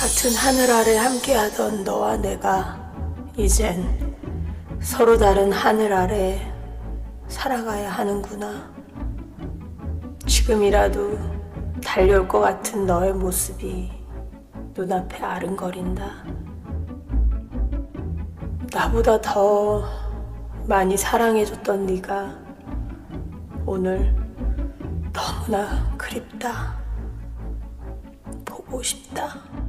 같은 하늘 아래 함께하던 너와 내가 이젠 서로 다른 하늘 아래 살아가야 하는구나. 지금이라도 달려올 것 같은 너의 모습이 눈앞에 아른거린다. 나보다 더 많이 사랑해줬던 네가 오늘 너무나 그립다. 보고 싶다.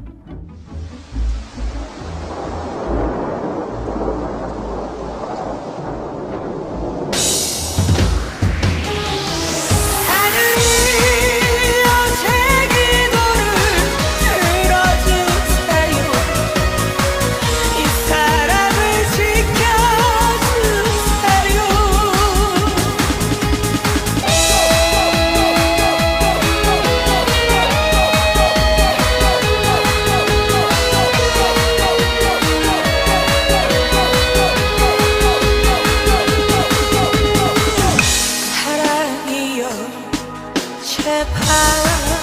제발.